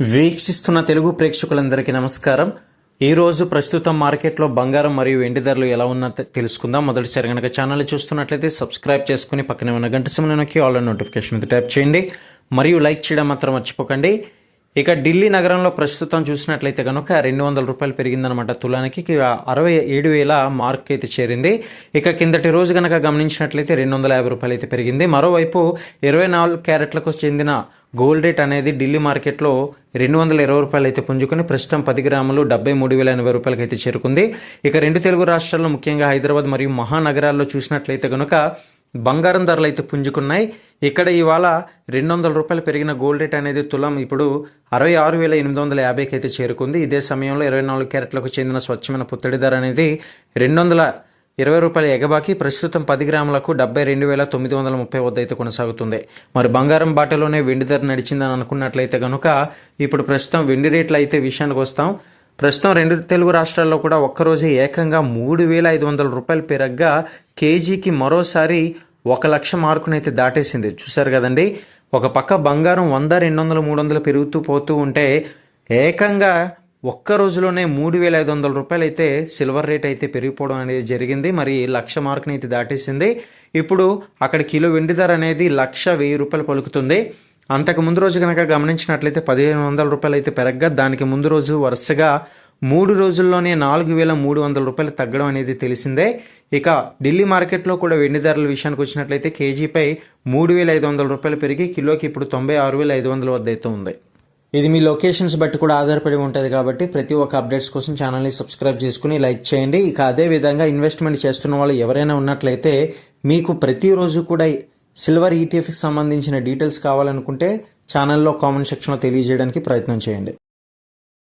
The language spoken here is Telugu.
వీక్షిస్తున్న తెలుగు ప్రేక్షకులందరికీ నమస్కారం. ఈరోజు ప్రస్తుతం మార్కెట్లో బంగారం మరియు వెండి ధరలు ఎలా ఉన్నా తెలుసుకుందాం. మొదటిసారి కనుక ఛానల్ చూస్తున్నట్లయితే సబ్స్క్రైబ్ చేసుకుని పక్కనే ఉన్న గంట సమయంలోకి ఆల్ నోటిఫికేషన్ మీద ట్యాప్ చేయండి. మరియు లైక్ చేయడం మాత్రం మర్చిపోకండి. ఇక ఢిల్లీ నగరంలో ప్రస్తుతం చూసినట్లయితే కనుక రెండు వందల రూపాయలు పెరిగిందనమాట తులానికి అరవై ఏడు వేల మార్క్ అయితే చేరింది. ఇక కిందటి రోజు కనుక గమనించినట్లయితే రెండు వందల యాభై రూపాయలు అయితే పెరిగింది. మరోవైపు ఇరవై నాలుగు క్యారెట్లకు చెందిన గోల్డ్ రేట్ అనేది ఢిల్లీ మార్కెట్లో రెండు వందల ఇరవై రూపాయలు అయితే పుంజుకొని ప్రస్తుతం పది గ్రాములు డెబ్బై మూడు వేల ఎనభై రూపాయలకి అయితే చేరుకుంది. ఇక రెండు తెలుగు రాష్ట్రాల్లో ముఖ్యంగా హైదరాబాద్ మరియు మహానగరాల్లో చూసినట్లయితే కనుక బంగారం ధరలు అయితే పుంజుకున్నాయి. ఇక్కడ ఇవాళ రెండు వందల రూపాయలు పెరిగిన గోల్డ్ రేట్ అనేది తులం. ఇప్పుడు అరవై ఆరు వేల ఎనిమిది వందల యాభైకి అయితే చేరుకుంది. ఇదే సమయంలో ఇరవై నాలుగు క్యారెట్లకు చెందిన స్వచ్ఛమైన పుత్తడి ధర అనేది రెండు వందల ఇరవై రూపాయల ఎగబాకి ప్రస్తుతం పది గ్రాములకు డెబ్బై రెండు వేల తొమ్మిది వందల ముప్పై వద్ద అయితే కొనసాగుతుంది. మరి బంగారం బాటలోనే వెండి ధర నడిచిందని అనుకున్నట్లయితే కనుక ఇప్పుడు ప్రస్తుతం వెండి రేట్లు అయితే విషయానికి వస్తాం. ప్రస్తుతం రెండు తెలుగు రాష్ట్రాల్లో కూడా ఒక్కరోజే ఏకంగా మూడు వేల ఐదు వందల రూపాయలు పెరగ్గా కేజీకి మరోసారి ఒక లక్ష మార్కునైతే దాటేసింది. చూశారు కదండి? ఒక పక్క బంగారం వంద రెండు వందలు మూడు వందలు పెరుగుతూ పోతూ ఉంటే ఏకంగా ఒక్క రోజులోనే మూడు వేల ఐదు వందల రూపాయలు అయితే సిల్వర్ రేట్ అయితే పెరిగిపోవడం అనేది జరిగింది. మరి లక్ష మార్కుని అయితే దాటేసింది. ఇప్పుడు అక్కడ కిలో వెండి ధర అనేది లక్ష వెయ్యి రూపాయలు పలుకుతుంది. అంతకు ముందు రోజు కనుక గమనించినట్లయితే పదిహేను వందల రూపాయలు అయితే పెరగగా దానికి ముందు రోజు వరుసగా మూడు రోజుల్లోనే నాలుగు వేల మూడు వందల రూపాయలు తగ్గడం అనేది తెలిసిందే. ఇక ఢిల్లీ మార్కెట్లో కూడా వెండి ధరల విషయానికి వచ్చినట్లయితే కేజీపై మూడు వేల ఐదు వందల రూపాయలు పెరిగి కిలోకి ఇప్పుడు తొంభై ఆరు వేల ఐదు వందల వద్ద అయితే ఉంది. ఇది మీ లొకేషన్స్ బట్టి కూడా ఆధారపడి ఉంటుంది కాబట్టి ప్రతి ఒక్క అప్డేట్స్ కోసం ఛానల్ని సబ్స్క్రైబ్ చేసుకుని లైక్ చేయండి. ఇక అదే విధంగా ఇన్వెస్ట్మెంట్ చేస్తున్న వాళ్ళు ఎవరైనా ఉన్నట్లయితే మీకు ప్రతిరోజు కూడా సిల్వర్ ఈటీఎఫ్కి సంబంధించిన డీటెయిల్స్ కావాలనుకుంటే ఛానల్లో కామెంట్ సెక్షన్లో తెలియజేయడానికి ప్రయత్నం చేయండి.